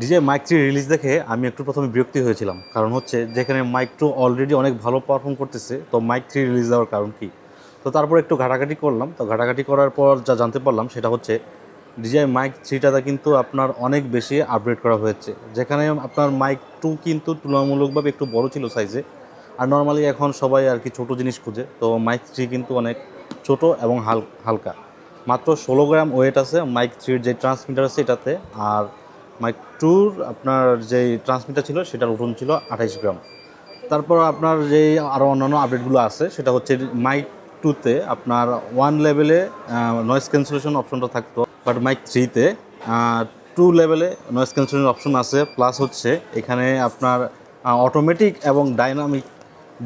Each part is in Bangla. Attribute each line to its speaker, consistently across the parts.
Speaker 1: ডিজে মাইক থ্রি রিলিজ দেখে আমি একটু প্রথমে বিরক্তি হয়েছিলাম। কারণ হচ্ছে যেখানে মাইক টু অলরেডি অনেক ভালো পারফর্ম করতেছে, তো মাইক থ্রি রিলিজ দেওয়ার কারণ কি? তো তারপর একটু ঘাটাঘাটি করলাম, তো ঘাটাঘাটি করার পর যা জানতে পারলাম সেটা হচ্ছে ডিজে মাইক থ্রিটাতে কিন্তু আপনার অনেক বেশি আপগ্রেড করা হয়েছে। যেখানে আপনার মাইক টু কিন্তু তুলনামূলকভাবে একটু বড় ছিল সাইজে আর নর্মালি এখন সবাই আর কি ছোটো জিনিস খুঁজে, তো মাইক থ্রি কিন্তু অনেক ছোট এবং হাল, হালকা। মাত্র ষোলো গ্রাম ওয়েট আছে মাইক থ্রির যে ট্রান্সমিটার আছে এটাতে, আর মাইক টুর আপনার যে ট্রান্সমিটার ছিল, সেটার ওজন ছিল আঠাইশ গ্রাম। তারপর আপনার যে আরও অন্যান্য আপডেটগুলো আছে, সেটা হচ্ছে মাইক টুতে আপনার ওয়ান লেভেলে নয়েস ক্যান্সেলেশন অপশনটা থাকতো বাট মাইক থ্রিতে টু লেভেলে নয়েস ক্যান্সেলেশন অপশন আছে প্লাস হচ্ছে এখানে আপনার অটোমেটিক এবং ডাইনামিক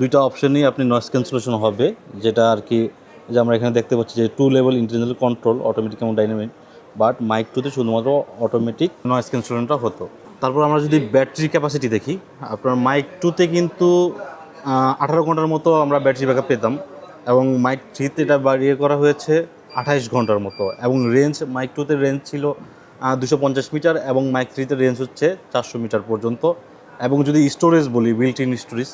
Speaker 1: দুইটা অপশনই আপনি নয়েস ক্যান্সেলেশন হবে, যেটা আর কি, যে আমরা এখানে দেখতে পাচ্ছি যে two level internal control automatic এবং ডাইনামিক বাট মাইক টুতে শুধুমাত্র অটোমেটিক নয়েজ ক্যান্সেলেশনটা হতো। তারপর আমরা যদি ব্যাটারি ক্যাপাসিটি দেখি, আপনার মাইক টুতে কিন্তু আঠারো ঘণ্টার মতো আমরা ব্যাটারি ব্যাকআপ পেতাম এবং মাইক থ্রিতে এটা বাড়িয়ে করা হয়েছে আঠাইশ ঘণ্টার মতো এবং রেঞ্জ মাইক টুতে রেঞ্জ ছিল দুশো পঞ্চাশ মিটার এবং মাইক থ্রিতে রেঞ্জ হচ্ছে চারশো মিটার পর্যন্ত এবং যদি স্টোরেজ বলি বিল্ট ইন স্টোরেজ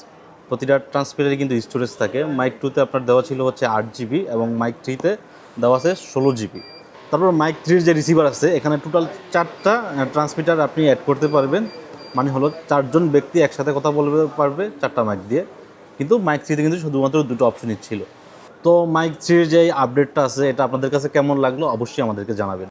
Speaker 1: প্রতিটা ট্রান্সমিটারে কিন্তু স্টোরেজ থাকে। মাইক টুতে আপনার দেওয়া ছিল হচ্ছে আট জিবি এবং মাইক থ্রিতে দেওয়া আছে ষোলো জিবি তারপর মাইক থ্রির যে রিসিভার আছে, এখানে টোটাল চারটা ট্রান্সমিটার আপনি অ্যাড করতে পারবেন। মানে হলো চারজন ব্যক্তি একসাথে কথা বলতে পারবে চারটা মাইক দিয়ে। কিন্তু মাইক থ্রিতে কিন্তু শুধুমাত্র দুটো অপশনই ছিল। তো মাইক থ্রির যে আপডেটটা আছে, এটা আপনাদের কাছে কেমন লাগল অবশ্যই আমাদেরকে জানাবেন।